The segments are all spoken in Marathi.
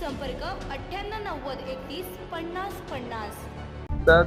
संपर्क अठ्ठ्याण्णव नव्वद एकतीस पन्नास पन्नास. तर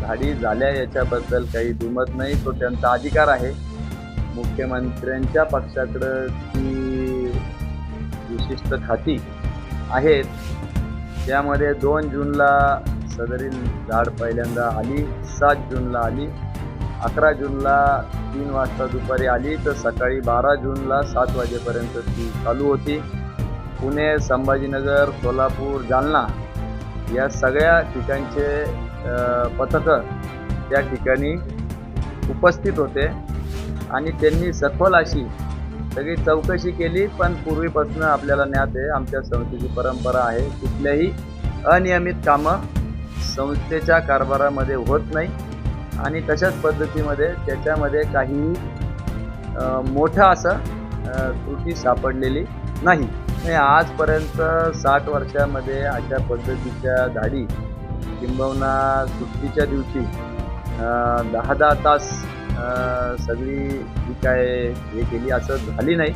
झाडी झाल्या याच्याबद्दल काही दुमत नाही. तो त्यांचा अधिकार आहे. मुख्यमंत्र्यांच्या पक्षाकडं ती विशिष्ट खाती आहेत. त्यामध्ये दोन जूनला सदरील झाड पहिल्यांदा आली सात जूनला आली अकरा जूनला तीन वाजता दुपारी आली तर सकाळी बारा जूनला सात वाजेपर्यंत ती चालू होती. पुणे संभाजीनगर सोलापूर जालना या सगळ्या ठिकाणचे पथकं त्या ठिकाणी उपस्थित होते. आणि त्यांनी सखोल अशी सगळी चौकशी केली पण पूर्वीपासून आपल्याला ज्ञात आहे आमच्या संस्थेची परंपरा आहे कुठल्याही अनियमित कामं संस्थेच्या कारभारामध्ये होत नाही. आणि तशाच पद्धतीमध्ये त्याच्यामध्ये काहीही मोठं असं त्रुटी सापडलेली नाही. नाही आजपर्यंत साठ वर्षामध्ये अशा पद्धतीच्या धाडी किंबहुना सुट्टीच्या दिवशी दहा दहा तास सगळी जी काय हे केली असं झाली नाही.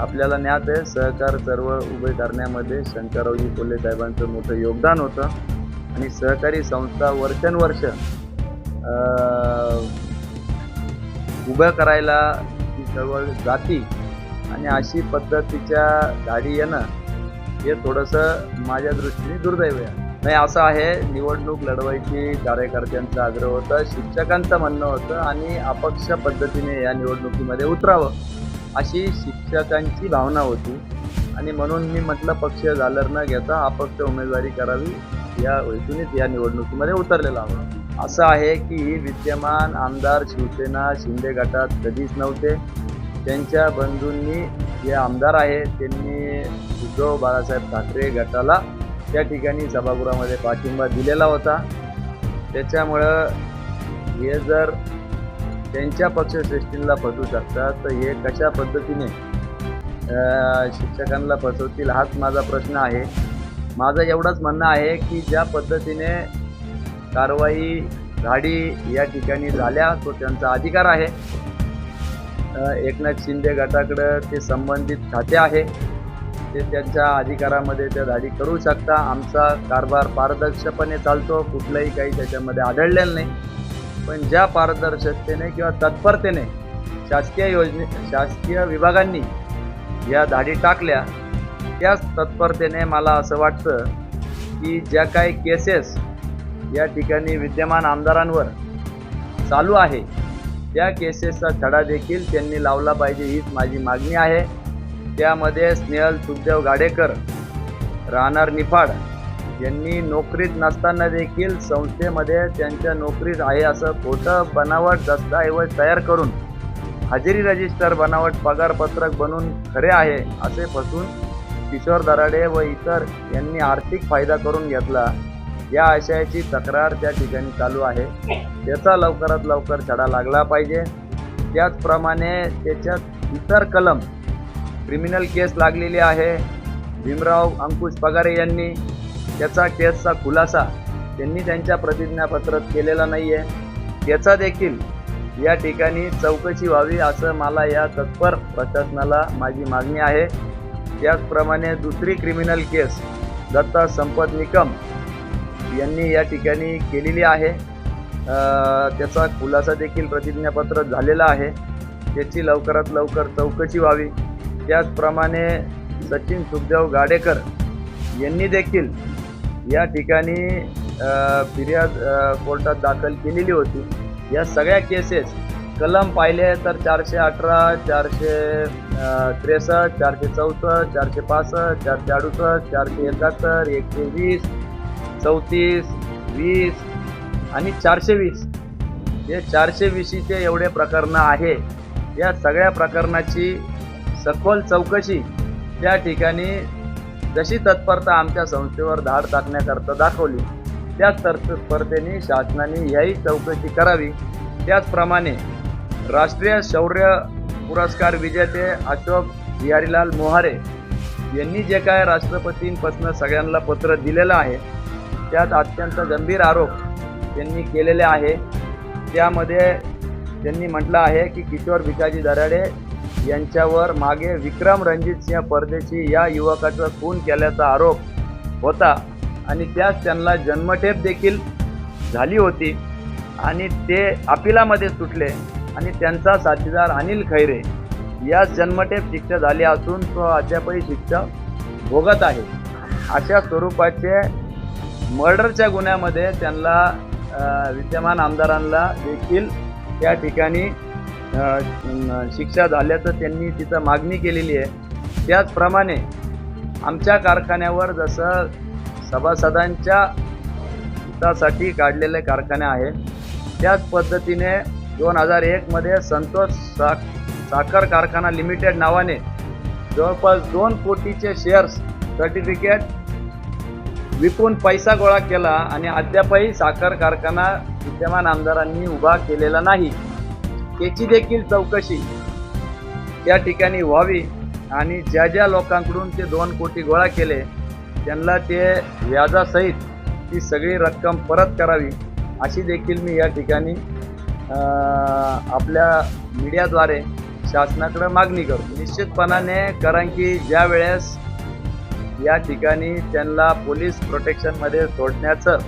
आपल्याला ज्ञात आहे सहकार सर्व उभे करण्यामध्ये शंकररावजी कोल्हे साहेबांचं मोठं योगदान होतं. आणि सहकारी संस्था वर्षानुवर्ष अं, उभं करायला ती चळवळ जाती. आणि अशी पद्धतीच्या गाडी येणं हे थोडंसं माझ्या दृष्टीने दुर्दैव आहे. नाही असं आहे निवडणूक लढवायची कार्यकर्त्यांचा आग्रह होता शिक्षकांचं म्हणणं होतं आणि अपक्ष पद्धतीने या निवडणुकीमध्ये उतरावं अशी शिक्षकांची भावना होती. आणि म्हणून मी म्हटलं पक्ष झालर न घेता अपक्ष उमेदवारी करावी या हेतूनेच या निवडणुकीमध्ये उतरलेला आहोत. असं आहे की विद्यमान आमदार शिवसेना शिंदे गटात कधीच नव्हते. त्यांच्या बंधूंनी जे आमदार आहे त्यांनी उद्धव बाळासाहेब ठाकरे गटाला त्या ठिकाणी सभागृहामध्ये पाठिंबा दिलेला होता. त्याच्यामुळं हे जर त्यांच्या पक्षश्रेष्ठींना फसवू शकतात तर हे कशा पद्धतीने शिक्षकांना फसवतील हाच माझा प्रश्न आहे. माझं एवढंच म्हणणं आहे की ज्या पद्धतीने कारवाई गाडी या ठिकाणी झाल्या तो त्यांचा अधिकार आहे. एकनाथ शिंदे गटाकडं ते संबंधित खाते आहे. ते त्यांच्या अधिकारामध्ये त्या धाडी करू शकता. आमचा कारभार पारदर्शकपणे चालतो. कुठलंही काही त्याच्यामध्ये आढळलेलं नाही. पण ज्या पारदर्शकतेने किंवा तत्परतेने शासकीय योजने शासकीय विभागांनी या धाडी टाकल्या त्याच तत्परतेने मला असं वाटतं की ज्या काही केसेस या ठिकाणी विद्यमान आमदारांवर चालू आहे त्या केसेसचा छडा देखील त्यांनी लावला पाहिजे हीच माझी मागणी आहे. त्यामध्ये स्नेहल सुखदेव गाडेकर राहणार निफाड यांनी नोकरीत नसताना देखील संस्थेमध्ये त्यांच्या नोकरीत आहे असं खोटं बनावट दस्तऐवज तयार करून हजेरी रजिस्टर बनावट पगारपत्रक बनून खरे आहे असे फसून किशोर दराडे व इतर यांनी आर्थिक फायदा करून घेतला. या आशयाची तक्रार त्या ठिकाणी चालू आहे. त्याचा लवकरात लवकर छडा लागला पाहिजे. त्याचप्रमाणे त्याच्यात इतर कलम क्रिमिनल केस लागलेली आहे. भीमराव अंकुश पगारे यांनी त्याचा केसचा खुलासा त्यांनी त्यांच्या प्रतिज्ञापत्रात केलेला नाही आहे त्याचा देखील या ठिकाणी चौकशी व्हावी असं मला या तत्पर प्रशासनाला माझी मागणी आहे. त्याचप्रमाणे दुसरी क्रिमिनल केस दत्ता संपत निकम यांनी या ठिकाणी केलेली आहे. त्याचा खुलासा देखील प्रतिज्ञापत्र झालेला आहे. त्याची लवकरात लवकर चौकशी व्हावी. त्याचप्रमाणे सचिन सुखदेव गाडेकर यांनी देखील या ठिकाणी फिर्याद कोर्टात दाखल केलेली होती. या सगळ्या केसेस कलम पाहिले तर चारशे अठरा चारशे त्रेसष्ट चारशे चौसष्ट चारशे पासष्ट चारशे अडुसष्ट चारशे एकाहत्तर एकशे वीस चौतीस वीस आणि चारशे वीस हे चारशे वीसीचे एवढे प्रकरणं आहे. या सगळ्या प्रकरणाची सखोल चौकशी त्या ठिकाणी जशी तत्परता आमच्या संस्थेवर धाड टाकण्याकरता दाखवली त्याच तत्परतेने शासनाने याही चौकशी करावी. त्याचप्रमाणे राष्ट्रीय शौर्य पुरस्कार विजेते अशोक बिहारीलाल मोहारे यांनी जे काय राष्ट्रपतींपासून सगळ्यांना पत्र दिलेलं आहे त्यात अत्यंत गंभीर आरोप त्यांनी केलेले आहे. त्यामध्ये त्यांनी म्हटलं आहे की किशोर भिकाजी दराडे यांच्यावर मागे विक्रम रणजित सिंह परदेशी या युवकाचा खून केल्याचा आरोप होता आणि त्यास त्यांना जन्मठेप देखील झाली होती आणि ते अपिलामध्ये सुटले आणि त्यांचा साथीदार अनिल खैरे यास जन्मठेप शिक्षा झाली असून तो अद्यापही शिक्षा भोगत आहे. अशा स्वरूपाचे मर्डरच्या गुन्ह्यामध्ये त्यांना विद्यमान आमदारांना देखील त्या ठिकाणी शिक्षा झाल्याचं त्यांनी तिथं मागणी केलेली आहे. त्याचप्रमाणे आमच्या कारखान्यावर जसं सभासदांच्या हितासाठी काढलेले कारखाने आहेत त्याच पद्धतीने दोन हजार एकमध्ये संतोष सा साखर कारखाना लिमिटेड नावाने जवळपास दोन कोटीचे शेअर्स सर्टिफिकेट विकून पैसा गोळा केला आणि अद्यापही साखर कारखाना विद्यमान आमदारांनी उभा केलेला नाही. त्याची देखील चौकशी त्या ठिकाणी व्हावी आणि ज्या ज्या लोकांकडून ते दोन कोटी गोळा केले त्यांना ते व्याजासहित ती सगळी रक्कम परत करावी अशी देखील मी या ठिकाणी आपल्या मीडियाद्वारे शासनाकडे मागणी करतो. निश्चितपणाने कारण की ज्या वेळेस या ठिकाणी त्यांना पोलीस प्रोटेक्शनमध्ये सोडण्याचं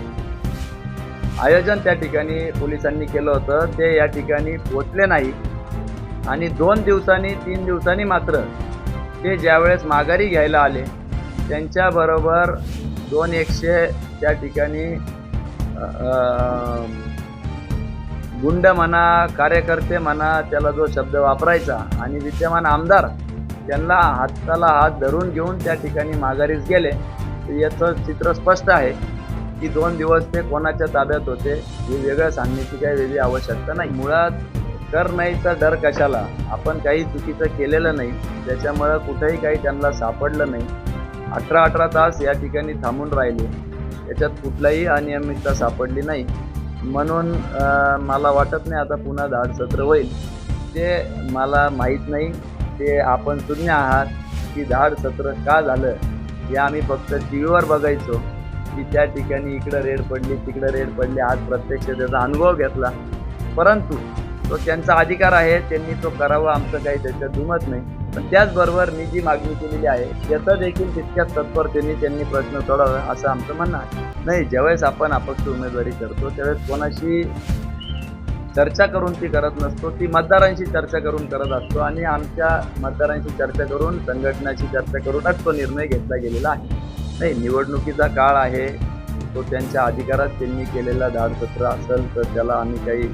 आयोजन त्या ठिकाणी पोलिसांनी केलं होतं. ते या ठिकाणी पोचले नाही. आणि दोन दिवसांनी तीन दिवसांनी मात्र ते ज्यावेळेस माघारी घ्यायला आले त्यांच्याबरोबर दोन एकशे त्या ठिकाणी गुंड म्हणा कार्यकर्ते म्हणा त्याला जो शब्द वापरायचा आणि विद्यमान आमदार त्यांना हाताला हात धरून घेऊन त्या ठिकाणी माघारीस गेले तर याचं चित्र स्पष्ट आहे की दोन दिवस ते कोणाच्या ताब्यात होते हे वेगळं सांगण्याची काही वेगळी आवश्यकता नाही. मुळात कर नाही तर डर कशाला? आपण काही चुकीचं केलेलं नाही त्याच्यामुळं कुठंही काही त्यांना सापडलं नाही. अठरा अठरा तास या ठिकाणी थांबून राहिले याच्यात कुठलाही अनियमितता सापडली नाही. म्हणून मला वाटत नाही आता पुन्हा धाड सत्र होईल. ते मला माहीत नाही. ते आपण शून्य आहात की धाड सत्र का झालं हे आम्ही फक्त टी व्हीवर बघायचो. की त्या ठिकाणी इकडं रेड पडली तिकडं रेड पडली आज प्रत्यक्ष त्याचा अनुभव घेतला. परंतु तो त्यांचा अधिकार आहे त्यांनी तो करावा आमचं काही त्याच्यात दुमत नाही. पण त्याचबरोबर मी जी मागणी केलेली आहे त्याचा देखील तितक्याच तत्परतेने त्यांनी प्रश्न सोडावा असं आमचं म्हणणं आहे. नाही ज्यावेळेस आपण अपक्ष उमेदवारी करतो त्यावेळेस कोणाशी चर्चा करून ती करत नसतो. ती मतदारांशी चर्चा करून करत असतो आणि आमच्या मतदारांशी चर्चा करून संघटनाची चर्चा करूनच तो निर्णय घेतला गेलेला आहे. नाही निवडणुकीचा काळ आहे. तो त्यांच्या अधिकारात त्यांनी केलेला धाडपत्र असेल तर त्याला आम्ही काही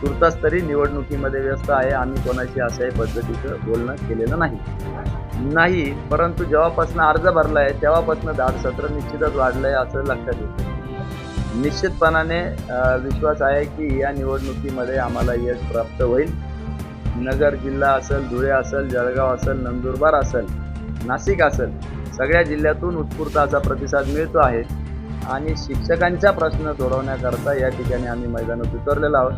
तुर्तास तरी निवडणुकीमध्ये व्यस्त आहे. आम्ही कोणाशी अशाही पद्धतीचं बोलणं केलेलं नाही. नाही परंतु जेव्हापासून अर्ज भरला आहे तेव्हापासून धाडसत्र निश्चितच वाढलं आहे असं लक्षात येतं. निश्चितपणाने विश्वास आहे की या निवडणुकीमध्ये आम्हाला यश प्राप्त होईल. नगर जिल्हा असेल धुळे असेल जळगाव असेल नंदुरबार असेल नाशिक असेल सगळ्या जिल्ह्यातून उत्स्फूर्त असा प्रतिसाद मिळतो आहे. आणि शिक्षकांचा प्रश्न सोडवण्याकरता या ठिकाणी आम्ही मैदानात उतरलेलो आहोत.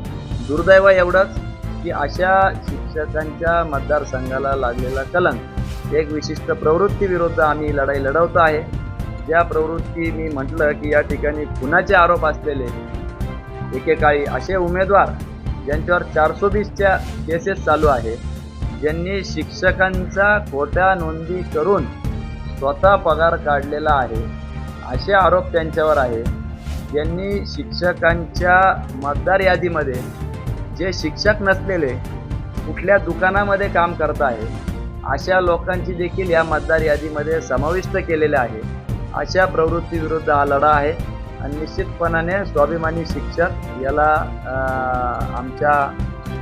दुर्दैव एवढंच की अशा शिक्षकांच्या मतदारसंघाला लागलेला कलंक एक विशिष्ट प्रवृत्तीविरुद्ध आम्ही लढाई लढवतो आहे. ज्या प्रवृत्ती मी म्हटलं की या ठिकाणी खुनाचे आरोप असलेले एकेकाळी असे उमेदवार ज्यांच्यावर चारशे वीसच्या केसेस चालू आहे ज्यांनी शिक्षकांचा खोट्या नोंदी करून स्वतः पगार काढलेला आहे असे आरोप त्यांच्यावर आहे. ज्यांनी शिक्षकांच्या मतदार यादीमध्ये जे शिक्षक नसलेले कुठल्या दुकानामध्ये काम करत आहे अशा लोकांची देखील या मतदार यादीमध्ये समाविष्ट केलेले आहे. अशा प्रवृत्तीविरुद्ध हा लढा आहे. आणि निश्चितपणाने स्वाभिमानी शिक्षक याला आमच्या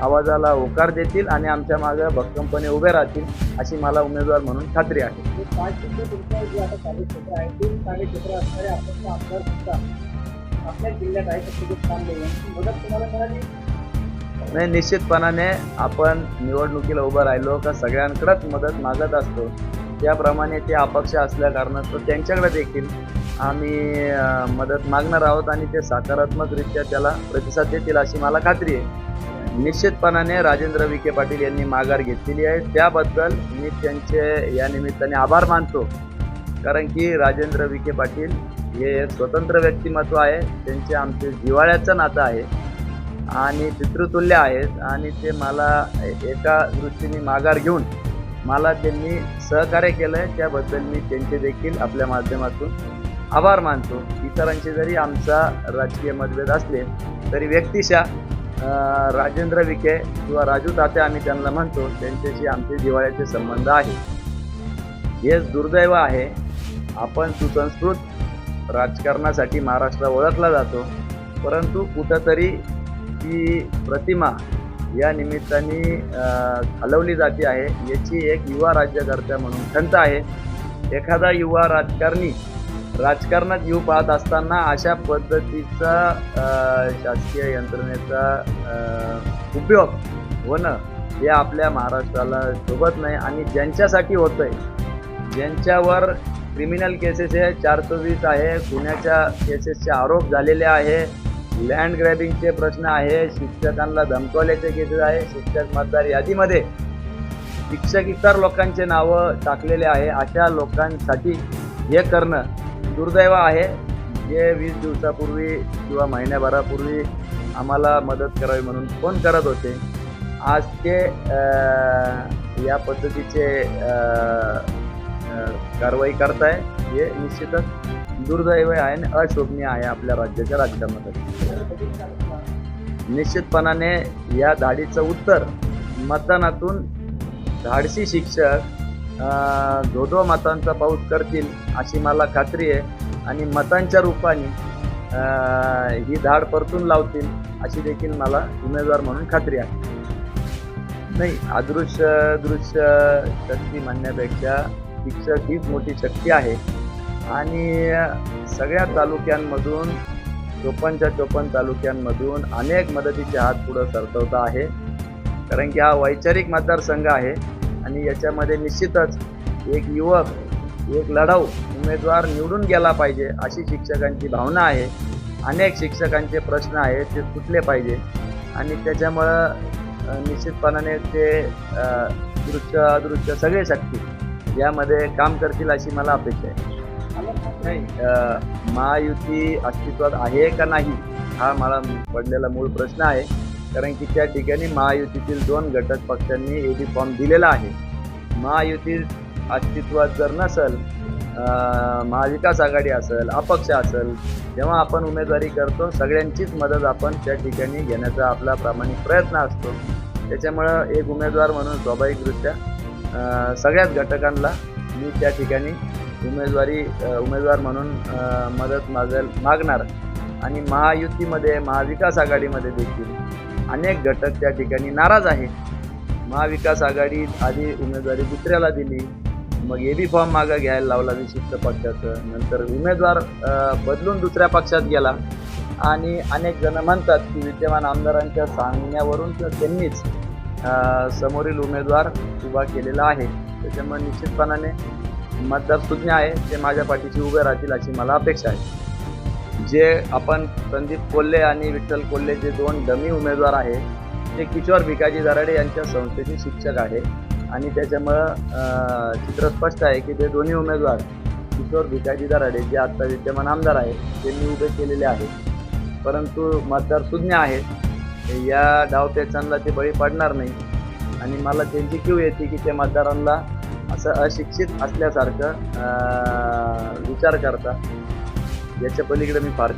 आवाजाला होकार देतील आणि आमच्या मागे भक्कमपणे उभे राहतील अशी मला उमेदवार म्हणून खात्री आहे. नाही निश्चितपणाने आपण निवडणुकीला उभं राहिलो का सगळ्यांकडेच मदत मागत असतो. त्याप्रमाणे ते अपक्ष असल्या कारणास्तव त्यांच्याकडे देखील आम्ही मदत मागणार आहोत आणि ते सकारात्मकरित्या त्याला प्रतिसाद देतील अशी मला खात्री आहे. निश्चितपणाने राजेंद्र विखे पाटील यांनी माघार घेतलेली आहे. त्याबद्दल मी त्यांचे या निमित्ताने आभार मानतो. कारण की राजेंद्र विखे पाटील हे एक स्वतंत्र व्यक्तिमत्व आहे. त्यांचे आमचे जिवाळ्याचं नातं आहे. आणि पितृतुल्य आहेत. आणि ते मला एका दृष्टीने माघार घेऊन मला त्यांनी सहकार्य केलं आहे त्याबद्दल मी त्यांचे देखील आपल्या माध्यमातून आभार मानतो. इतरांचे जरी आमचा राजकीय मतभेद असले तरी व्यक्तिशा राजेंद्र विखे किंवा राजू तात्या आम्ही त्यांना म्हणतो त्यांच्याशी आमचे दिवाळ्याचे संबंध आहे. हे दुर्दैव आहे. आपण सुसंस्कृत राजकारणासाठी महाराष्ट्र ओळखला जातो परंतु कुठंतरी ती प्रतिमा या निमित्ताने घालवली हलवली जाते आहे. याची एक युवा राज्यकर्त्या म्हणून खंत आहे. एखादा युवा राजकारणी राजकारणात येऊ पाहत असताना अशा पद्धतीचा शासकीय यंत्रणेचा उपयोग होणं हे आपल्या महाराष्ट्राला शोभत नाही आणि ज्यांच्यासाठी होतंय ज्यांच्यावर क्रिमिनल केसेस आहे चार वीस आहे गुन्ह्याच्या केसेसचे आरोप झालेले आहे लँड ग्रॅबिंगचे प्रश्न आहे शिक्षकांना धमकवल्याचे केसेस आहे शिक्षक मतदार यादीमध्ये शिक्षक इतर लोकांचे नावं टाकलेले आहे. अशा लोकांसाठी हे करणं दुर्दैव आहे. जे वीस दिवसापूर्वी किंवा महिन्याभरापूर्वी आम्हाला मदत करावी म्हणून फोन करत होते. आज ते या पद्धतीचे कारवाई करताय हे निश्चितच दुर्दैव आहे आणि अशोभनीय आहे आपल्या राज्याच्या राजकारणासाठी निश्चितपणाने या धाडीचं उत्तर मतदानातून धाडसी शिक्षक धोधो मतांचा पाऊस करतील अशी मला खात्री आहे आणि मतांच्या रूपाने ही धाड परतून लावतील अशी देखील मला उमेदवार म्हणून खात्री आहे. नाही अदृश्य दृश्य शक्ती म्हणण्यापेक्षा शिक्षक हीच मोठी शक्ती आहे. आणि सगळ्या तालुक्यांमधून चोपन्नच्या चोपन्न तालुक्यांमधून अनेक मदतीचे हात पुढं सरकवता आहे. कारण की हा वैचारिक मतदारसंघ आहे आणि याच्यामध्ये निश्चितच एक युवक एक लढाऊ उमेदवार निवडून गेला पाहिजे अशी शिक्षकांची भावना आहे. अनेक शिक्षकांचे प्रश्न आहेत ते सुटले पाहिजे. आणि त्याच्यामुळं निश्चितपणाने ते दृश्य अदृश्य सगळे शक्ती यामध्ये काम करतील अशी मला अपेक्षा आहे. नाही महायुती अस्तित्वात आहे का नाही हा मला पडलेला मूळ प्रश्न आहे. कारण की त्या ठिकाणी महायुतीतील दोन घटक पक्षांनी एडी फॉर्म दिलेला आहे. महायुती अस्तित्वात जर नसल महाविकास आघाडी असेल अपक्ष असेल जेव्हा आपण उमेदवारी करतो सगळ्यांचीच मदत आपण त्या ठिकाणी घेण्याचा आपला प्रामाणिक प्रयत्न असतो. त्याच्यामुळं एक उमेदवार म्हणून स्वाभाविकदृष्ट्या सगळ्याच घटकांना मी त्या ठिकाणी उमेदवारी उमेदवार म्हणून मदत मागेल मागणार आणि महायुतीमध्ये महाविकास आघाडीमध्ये देखील अनेक घटक त्या ठिकाणी नाराज आहे महाविकास आघाडी आधी उमेदवारी दुसऱ्याला दिली मग ए बी फॉर्म मागं घ्यायला लावला विशिष्ट पक्षाचं. नंतर उमेदवार बदलून दुसऱ्या पक्षात गेला आणि अनेक जण म्हणतात की विद्यमान आमदारांच्या सांगण्यावरून त्यांनीच समोरील उमेदवार उभा केलेला आहे. त्याच्यामुळे निश्चितपणाने मतदार सुज्ञ आहे ते माझ्या पाठीशी उभे राहतील अशी मला अपेक्षा आहे. जे आपण संदीप कोल्हे आणि विठ्ठल कोल्हे जे दोन डमी उमेदवार आहे ते किशोर भिकाजी दराडे यांच्या संस्थेचे शिक्षक आहे आणि त्याच्यामुळं चित्र स्पष्ट आहे की ते दोन्ही उमेदवार किशोर भिकाजी दराडे जे आत्ता विद्यमान आमदार आहेत मी उभे केलेले आहेत. परंतु मतदार सुज्ञ आहेत. या डावपेचांना ते बळी पडणार नाही. आणि मला त्यांची क्यू येते की ते मतदारांना असं अशिक्षित असल्यासारखं विचार करता. याच्या पलीकडे मी फार